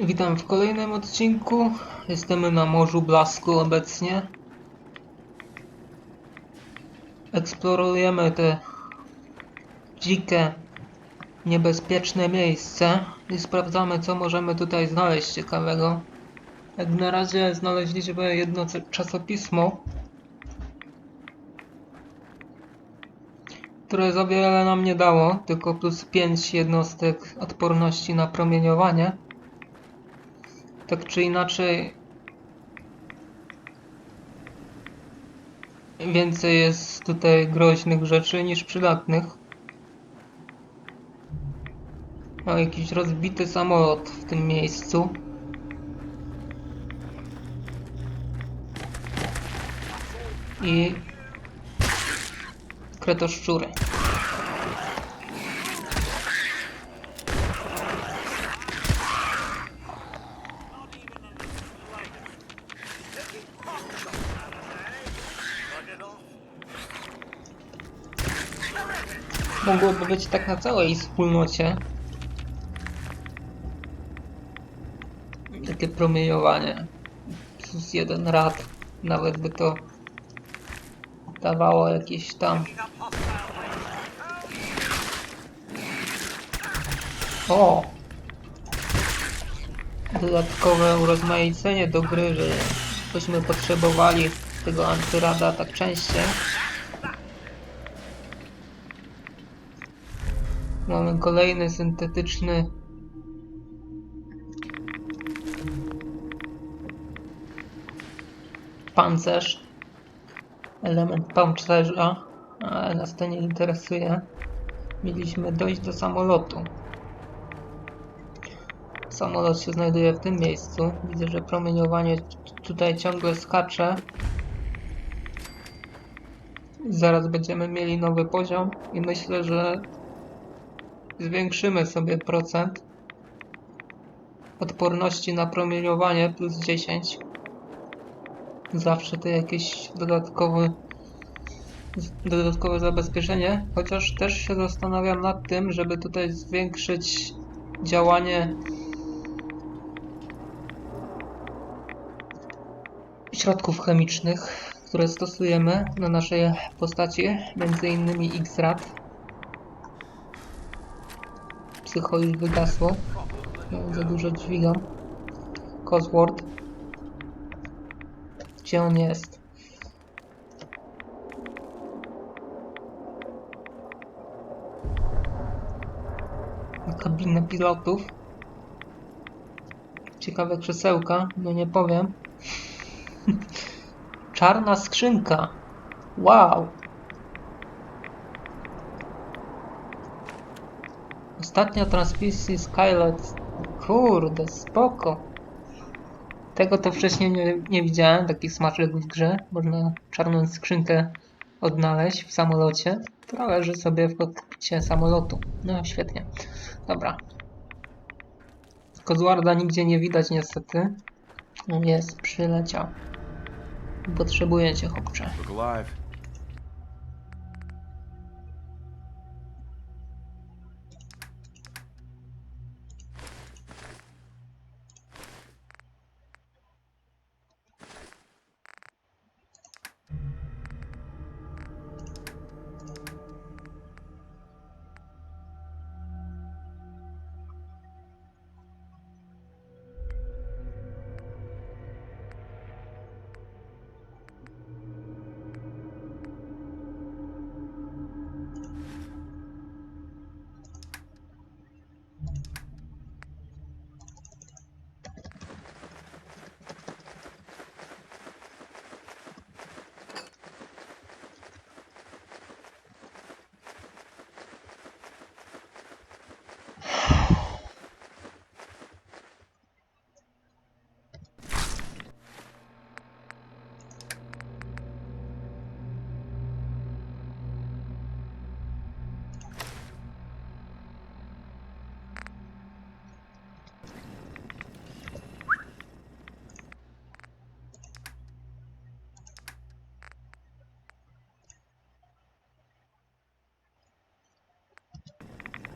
Witam w kolejnym odcinku. Jesteśmy na Morzu Blasku obecnie. Eksplorujemy te dzikie, niebezpieczne miejsce i sprawdzamy, co możemy tutaj znaleźć ciekawego. Jak na razie znaleźliśmy jedno czasopismo, które za wiele nam nie dało, tylko plus 5 jednostek odporności na promieniowanie. Tak czy inaczej, więcej jest tutaj groźnych rzeczy niż przydatnych. O, jakiś rozbity samolot w tym miejscu. I kretoszczury. Mogłoby być tak na całej wspólnocie. Takie promieniowanie. Plus jeden rad. Nawet by to dawało jakieś tam. O! Dodatkowe urozmaicenie do gry, że byśmy potrzebowali tego antyrada tak częściej. Mamy kolejny syntetyczny pancerz. Element pancerza, ale nas to nie interesuje. Mieliśmy dojść do samolotu. Samolot się znajduje w tym miejscu. Widzę, że promieniowanie tutaj ciągle skacze. Zaraz będziemy mieli nowy poziom i myślę, że zwiększymy sobie procent odporności na promieniowanie plus 10. Zawsze to jakieś dodatkowy, dodatkowe zabezpieczenie, chociaż też się zastanawiam nad tym, żeby tutaj zwiększyć działanie środków chemicznych, które stosujemy na naszej postaci, między innymi X-Rad. Psycho już wygasło. Ja za dużo dźwigam. Cosworth. Gdzie on jest? Kabinę pilotów. Ciekawe krzesełka, no nie powiem. Czarna skrzynka. Wow. Ostatnia transmisja Skylight. Kurde, spoko. Tego to wcześniej nie, nie widziałem, takich smaczek w grze. Można czarną skrzynkę odnaleźć w samolocie, która leży sobie w kokpicie samolotu. No świetnie. Dobra. Kozłarda nigdzie nie widać niestety. Jest, przyleciał. Potrzebuję cię, chłopcze.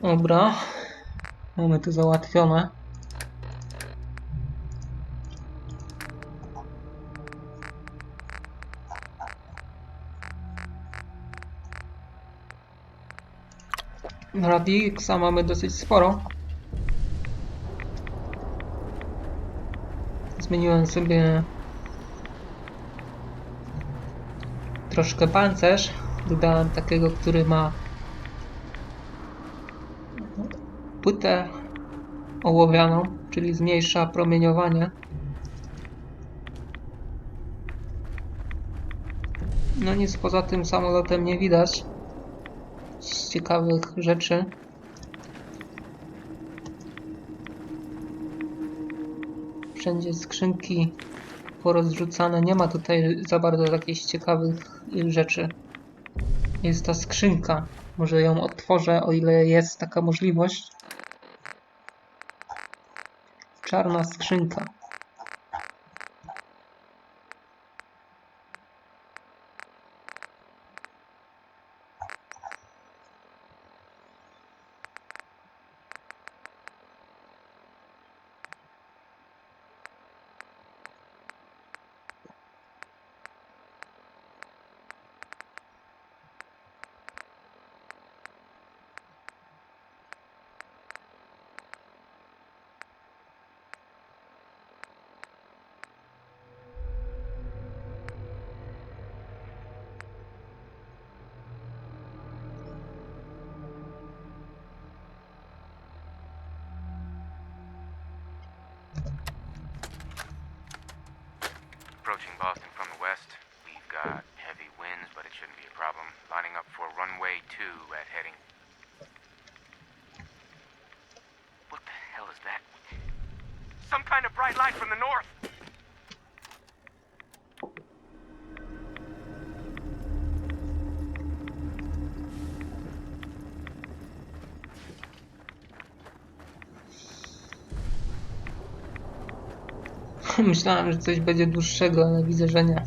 Dobra. Mamy to załatwione. Radiksa mamy dosyć sporo. Zmieniłem sobie troszkę pancerz. Dodałem takiego, który ma płytę ołowianą, czyli zmniejsza promieniowanie. No nic poza tym samolotem nie widać z ciekawych rzeczy. Wszędzie skrzynki porozrzucane. Nie ma tutaj za bardzo jakichś ciekawych rzeczy. Jest ta skrzynka. Może ją otworzę, o ile jest taka możliwość. Czarna skrzynka. Approaching Boston from the west. We've got heavy winds, but it shouldn't be a problem. Lining up for runway two at heading. What the hell is that? Some kind of bright light from the north! Myślałem, że coś będzie dłuższego, ale widzę, że nie.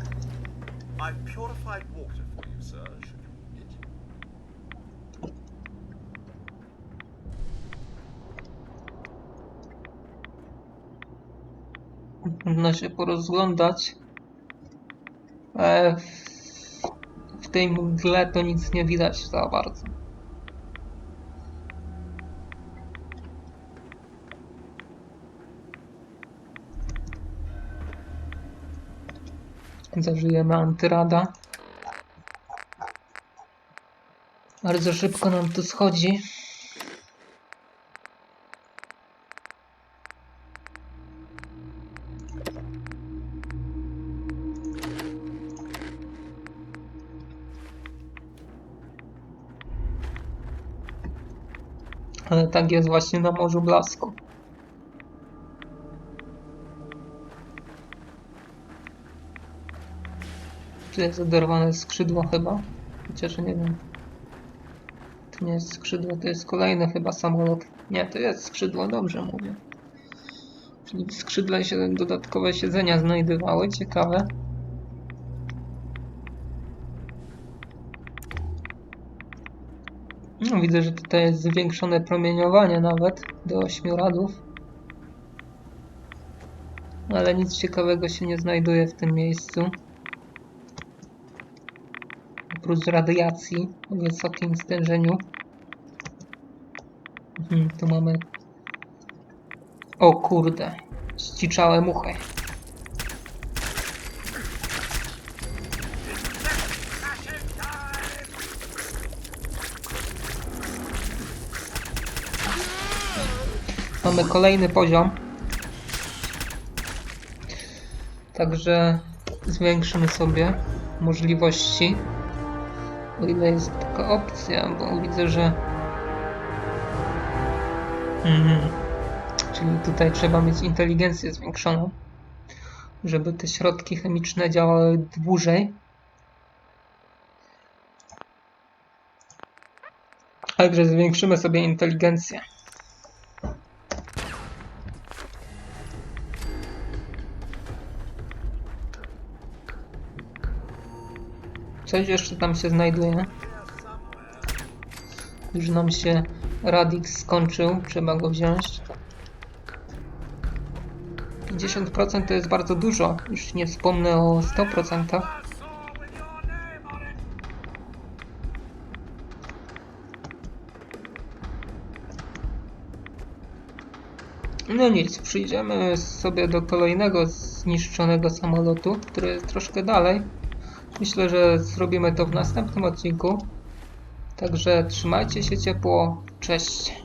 Można się porozglądać. Ale w, w tej mgle to nic nie widać za bardzo. Zażyjemy antyrada. Bardzo szybko nam tu schodzi. Ale tak jest właśnie na Morzu Blasku. Tu jest oderwane skrzydło chyba. Chociaż nie wiem. To nie jest skrzydło, to jest kolejny chyba samolot. Nie, to jest skrzydło, dobrze mówię. Czyli skrzydle się dodatkowe siedzenia znajdowały, ciekawe. No, widzę, że tutaj jest zwiększone promieniowanie nawet do 8 radów. Ale nic ciekawego się nie znajduje w tym miejscu. Oprócz radiacji o wysokim stężeniu. Mhm, tu mamy... O kurde. Ściczałe muchy. Mamy kolejny poziom. Także zwiększymy sobie możliwości. O ile jest taka opcja, bo widzę, że. Mhm. Czyli tutaj trzeba mieć inteligencję zwiększoną, żeby te środki chemiczne działały dłużej. Także zwiększymy sobie inteligencję. coś jeszcze tam się znajduje. Już nam się Radix skończył, trzeba go wziąć. 50% to jest bardzo dużo, już nie wspomnę o 100%. No nic, przyjdziemy sobie do kolejnego zniszczonego samolotu, który jest troszkę dalej. Myślę, że zrobimy to w następnym odcinku. Także trzymajcie się ciepło. Cześć.